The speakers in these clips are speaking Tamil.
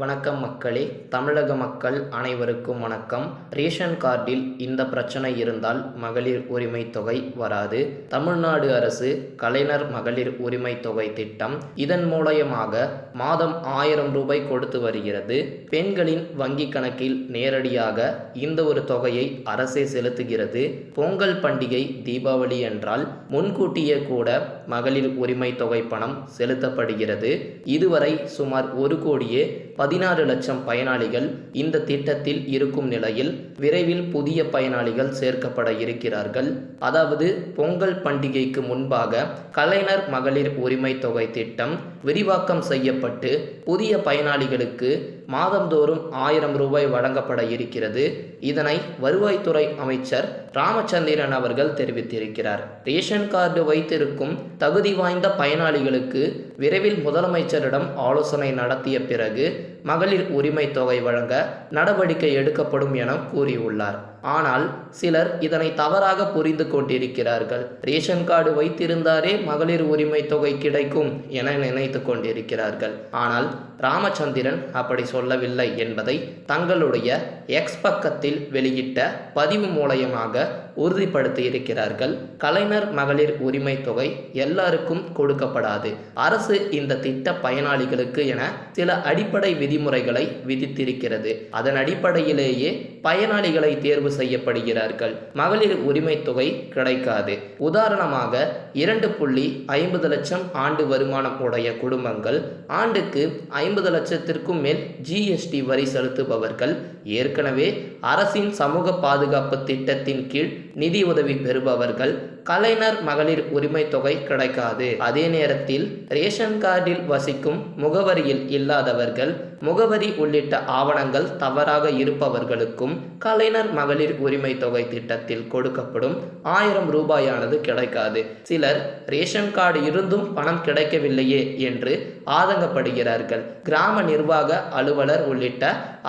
வணக்கம் மக்களே. தமிழக மக்கள் அனைவருக்கும் வணக்கம். ரேஷன் கார்டில் இந்த பிரச்சனை இருந்தால் மகளிர் உரிமை தொகை வராது. தமிழ்நாடு அரசு கலைஞர் மகளிர் உரிமை தொகை திட்டம். இதன் மூலயமாக மாதம் ஆயிரம் ரூபாய் கொடுத்து வருகிறது. பெண்களின் வங்கி கணக்கில் நேரடியாக இந்த ஒரு தொகையை அரசே செலுத்துகிறது. பொங்கல் பண்டிகை தீபாவளி என்றால் முன்கூட்டியே கூட மகளிர் உரிமை தொகை பணம் செலுத்தப்படுகிறது. இதுவரை சுமார் ஒரு கோடியே பதினாறு லட்சம் பயனாளிகள் இந்த திட்டத்தில் இருக்கும் நிலையில் விரைவில் புதிய பயனாளிகள் சேர்க்கப்பட இருக்கிறார்கள். அதாவது பொங்கல் பண்டிகைக்கு முன்பாக கலைஞர் மகளிர் உரிமை தொகை திட்டம் விரிவாக்கம் செய்யப்பட்டு புதிய பயனாளிகளுக்கு மாதந்தோறும் ஆயிரம் ரூபாய் வழங்கப்பட இருக்கிறது. இதனை வருவாய்த்துறை அமைச்சர் ராமச்சந்திரன் அவர்கள் தெரிவித்திருக்கிறார். ரேஷன் கார்டு வைத்திருக்கும் தகுதி வாய்ந்த பயனாளிகளுக்கு விரைவில் முதலமைச்சரிடம் ஆலோசனை நடத்திய பிறகு மகளிர் உரிமை தொகை வழங்க நடவடிக்கை எடுக்கப்படும் என கூறியுள்ளார். ஆனால் சிலர் இதனை தவறாக புரிந்து கொண்டிருக்கிறார்கள். ரேஷன் கார்டு வைத்திருந்தாரே மகளிர் உரிமை தொகை கிடைக்கும் என நினைத்து கொண்டிருக்கிறார்கள். ஆனால் ராமச்சந்திரன் அப்படி சொல்லவில்லை என்பதை தங்களுடைய எக்ஸ் பக்கத்தில் வெளியிட்ட பதிவு மூலயமாக உறுதிப்படுத்தி இருக்கிறார்கள் கலைஞர் மகளிர் உரிமை தொகை எல்லாருக்கும் கொடுக்கப்படாது. அரசு இந்த திட்ட பயனாளிகளுக்கு என சில அடிப்படை விதிமுறைகளை விதித்திருக்கிறது. அதன் அடிப்படையிலேயே பயனாளிகளை தேர்வு செய்யப்படுகிறார்கள். மகளிர் உரிமை தொகை கிடைக்காது. உதாரணமாக இரண்டு புள்ளி ஐம்பது லட்சம் ஆண்டு வருமானம் உடைய குடும்பங்கள் ஆண்டுக்கு ஐம்பது லட்சத்திற்கும் மேல் ஜிஎஸ்டி வரி செலுத்துபவர்கள் ஏற்கனவே அரசின் சமூக பாதுகாப்பு திட்டத்தின் கீழ் நிதி உதவி பெறுபவர்கள் கலைஞர் மகளிர் உரிமை தொகை கிடைக்காது. அதே நேரத்தில் ரேஷன் கார்டில் வசிக்கும் முகவரியில் இல்லாதவர்கள் முகவரி உள்ளிட்ட ஆவணங்கள் தவறாக இருப்பவர்களுக்கும் கலைஞர் மகளிர் உரிமை தொகை திட்டத்தில் கொடுக்கப்படும் ஆயிரம் ரூபாயானது கிடைக்காது. சிலர் ரேஷன் கார்டு இருந்தும் பணம் கிடைக்கவில்லையே என்று ஆதங்கப்படுகிறார்கள். கிராம நிர்வாக அலுவலர் உள்ளிட்ட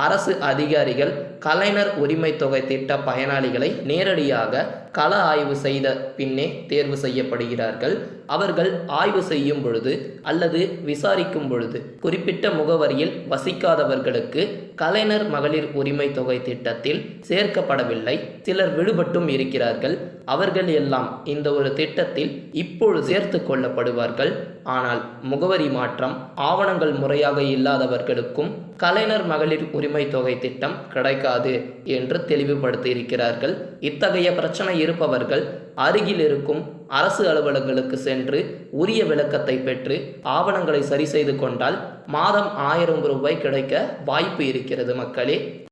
அரசு அதிகாரிகள் கலைஞர் உரிமை தொகை திட்ட பயனாளிகளை நேரடியாக கள ஆய்வு செய்த பின் பின்னே தேர்வு செய்யப்படுகிறார்கள். அவர்கள் ஆய்வு செய்யும் பொழுது அல்லது விசாரிக்கும் பொழுது குறிப்பிட்ட முகவரியில் வசிக்காதவர்களுக்கு கலைஞர் மகளிர் உரிமை தொகை திட்டத்தில் சேர்க்கப்படவில்லை. சிலர் விடுபட்டும் இருக்கிறார்கள். அவர்கள் எல்லாம் இந்த ஒரு திட்டத்தில் இப்பொழுது சேர்த்து கொள்ளப்படுவார்கள். ஆனால் முகவரி மாற்றம் ஆவணங்கள் முறையாக இல்லாதவர்களுக்கும் கலைஞர் மகளிர் உரிமை தொகை திட்டம் கிடைக்காது என்று தெளிவுபடுத்தி இருக்கிறார்கள் இத்தகைய பிரச்சனை இருப்பவர்கள் அருகில் இருக்கும் அரசு அலுவலகங்களுக்கு சென்று உரிய விளக்கத்தை பெற்று ஆவணங்களை சரி செய்து கொண்டால் மாதம் ஆயிரம் ரூபாய் கிடைக்க வாய்ப்பு இருக்கிறது மக்களே.